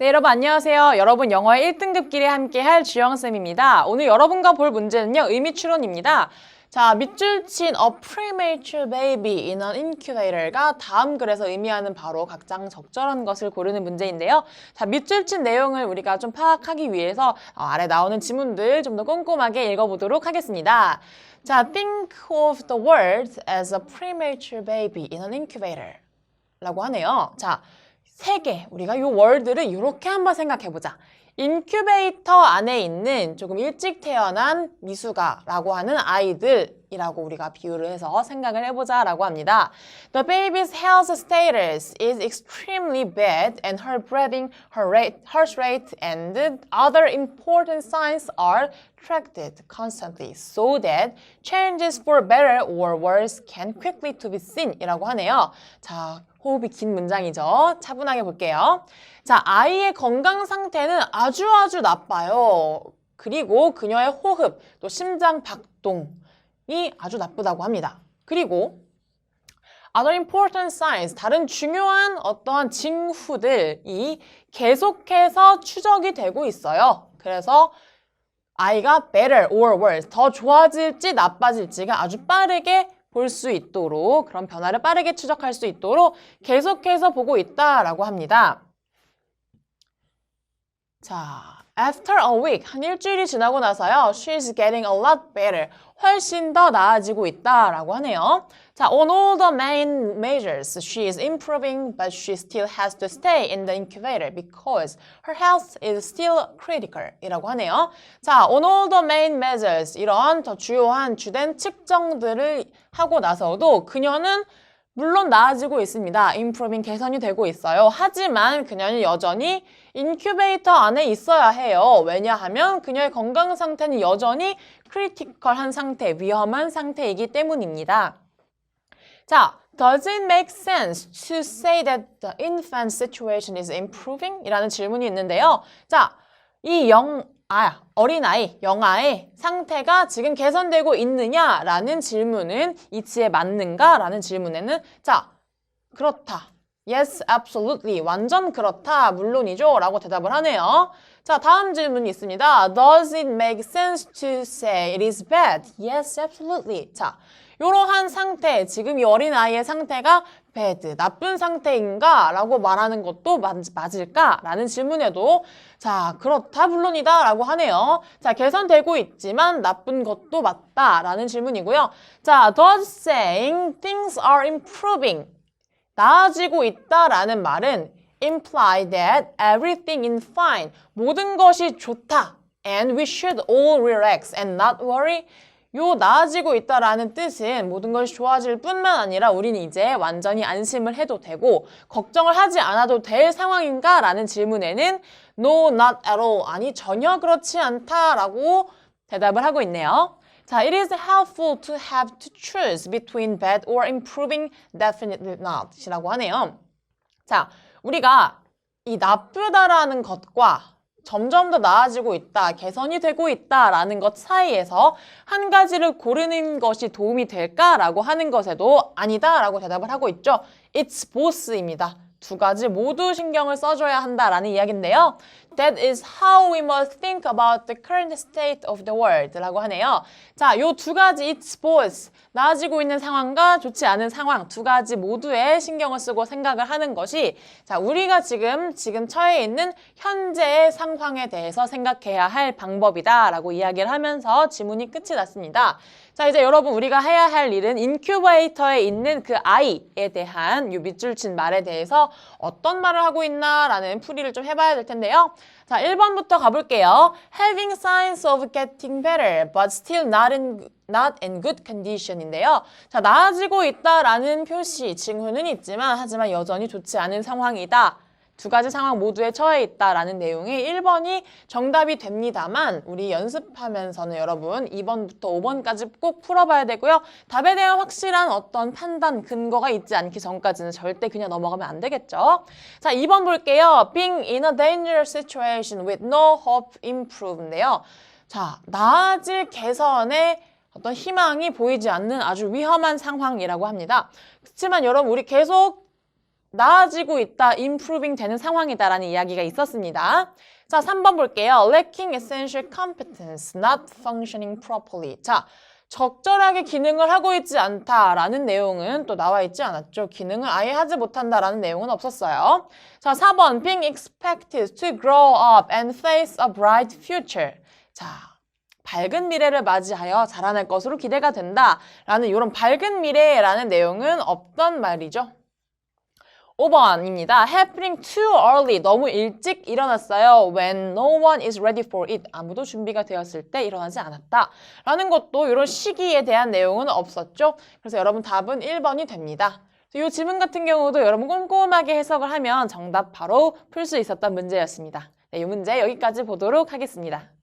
네, 여러분 안녕하세요. 여러분 영어의 1등급끼리 함께할 주영쌤입니다. 오늘 여러분과 볼 문제는요. 의미 추론입니다. 자, 밑줄 친 a premature baby in an incubator가 다음 글에서 의미하는 바로 각장 적절한 것을 고르는 문제인데요. 자, 밑줄 친 내용을 우리가 좀 파악하기 위해서 어, 아래 나오는 지문들 좀 더 꼼꼼하게 읽어보도록 하겠습니다. 자, think of the world as a premature baby in an incubator 라고 하네요. 자, 세 개. 우리가 이 월드를 이렇게 한번 생각해 보자. 인큐베이터 안에 있는 조금 일찍 태어난 미숙아라고 하는 아이들이라고 우리가 비유를 해서 생각을 해보자 라고 합니다. The baby's health status is extremely bad and her breathing, her rate, heart rate and other important signs are tracked constantly so that changes for better or worse can quickly to be seen 이라고 하네요. 자, 호흡이 긴 문장이죠. 차분하게 볼게요. 자, 아이의 건강 상태는 아주 아주 나빠요. 그리고 그녀의 호흡, 또 심장 박동이 아주 나쁘다고 합니다. 그리고 other important signs, 다른 중요한 어떠한 징후들이 계속해서 추적이 되고 있어요. 그래서 아이가 better or worse, 더 좋아질지 나빠질지가 아주 빠르게 볼 수 있도록 그런 변화를 빠르게 추적할 수 있도록 계속해서 보고 있다라고 합니다. 자, after a week, 한 일주일이 지나고 나서요. She's getting a lot better. 훨씬 더 나아지고 있다라고 하네요. 자, on all the main measures, she is improving, but she still has to stay in the incubator because her health is still critical. 이라고 하네요. 자, on all the main measures, 이런 더 주요한 주된 측정들을 하고 나서도 그녀는 물론 나아지고 있습니다. improving 개선이 되고 있어요. 하지만 그녀는 여전히 인큐베이터 안에 있어야 해요. 왜냐하면 그녀의 건강 상태는 여전히 크리티컬한 상태, 위험한 상태이기 때문입니다. 자, Does it make sense to say that the infant situation is improving? 이라는 질문이 있는데요. 자, 이 영, 아, 어린아이, 영아의 상태가 지금 개선되고 있느냐라는 질문은 이치에 맞는가? 라는 질문에는 자, 그렇다. Yes, absolutely. 완전 그렇다. 물론이죠. 라고 대답을 하네요. 자, 다음 질문이 있습니다. Does it make sense to say it is bad? Yes, absolutely. 자, 이러한 상태, 지금 이 어린아이의 상태가 bad, 나쁜 상태인가? 라고 말하는 것도 맞, 맞을까? 라는 질문에도 자, 그렇다, 물론이다 라고 하네요. 자, 개선되고 있지만 나쁜 것도 맞다 라는 질문이고요. 자, does saying things are improving 나아지고 있다라는 말은 imply that everything is fine. 모든 것이 좋다. And we should all relax and not worry. 요 나아지고 있다라는 뜻은 모든 것이 좋아질 뿐만 아니라 우리는 이제 완전히 안심을 해도 되고 걱정을 하지 않아도 될 상황인가? 라는 질문에는 no, not at all. 아니, 전혀 그렇지 않다라고 대답을 하고 있네요. 자, it is helpful to have to choose between bad or improving, definitely not 이라고 하네요. 자, 우리가 이 나쁘다라는 것과 점점 더 나아지고 있다, 개선이 되고 있다라는 것 사이에서 한 가지를 고르는 것이 도움이 될까라고 하는 것에도 아니다라고 대답을 하고 있죠. It's both입니다. 두 가지 모두 신경을 써줘야 한다라는 이야기인데요. That is how we must think about the current state of the world 라고 하네요. 자, 요 두 가지 it's both 나아지고 있는 상황과 좋지 않은 상황 두 가지 모두에 신경을 쓰고 생각을 하는 것이 자, 우리가 지금 지금 처해 있는 현재의 상황에 대해서 생각해야 할 방법이다라고 이야기를 하면서 지문이 끝이 났습니다. 자, 이제 여러분 우리가 해야 할 일은 인큐베이터에 있는 그 아이에 대한 요 밑줄 친 말에 대해서 어떤 말을 하고 있나라는 풀이를 좀 해봐야 될 텐데요. 자, 1번부터 가볼게요. Having signs of getting better, but still not in, not in good condition인데요. 자, 나아지고 있다라는 표시, 징후는 있지만, 하지만 여전히 좋지 않은 상황이다. 두 가지 상황 모두에 처해 있다라는 내용이 1번이 정답이 됩니다만 우리 연습하면서는 여러분 2번부터 5번까지 꼭 풀어봐야 되고요. 답에 대한 확실한 어떤 판단, 근거가 있지 않기 전까지는 절대 그냥 넘어가면 안 되겠죠. 자, 2번 볼게요. Being in a dangerous situation with no hope improve인데요. 자, 나아질 개선에 어떤 희망이 보이지 않는 아주 위험한 상황이라고 합니다. 그렇지만 여러분 우리 계속 나아지고 있다, improving 되는 상황이다라는 이야기가 있었습니다. 자, 3번 볼게요. lacking essential competence, not functioning properly. 자, 적절하게 기능을 하고 있지 않다라는 내용은 또 나와 있지 않았죠. 기능을 아예 하지 못한다라는 내용은 없었어요. 자, 4번 being expected to grow up and face a bright future. 자, 밝은 미래를 맞이하여 자라날 것으로 기대가 된다라는 이런 밝은 미래라는 내용은 없던 말이죠. 5번입니다. happening too early. 너무 일찍 일어났어요. when no one is ready for it. 아무도 준비가 되었을 때 일어나지 않았다. 라는 것도 이런 시기에 대한 내용은 없었죠. 그래서 여러분 답은 1번이 됩니다. 이 지문 같은 경우도 여러분 꼼꼼하게 해석을 하면 정답 바로 풀 수 있었던 문제였습니다. 네, 이 문제 여기까지 보도록 하겠습니다.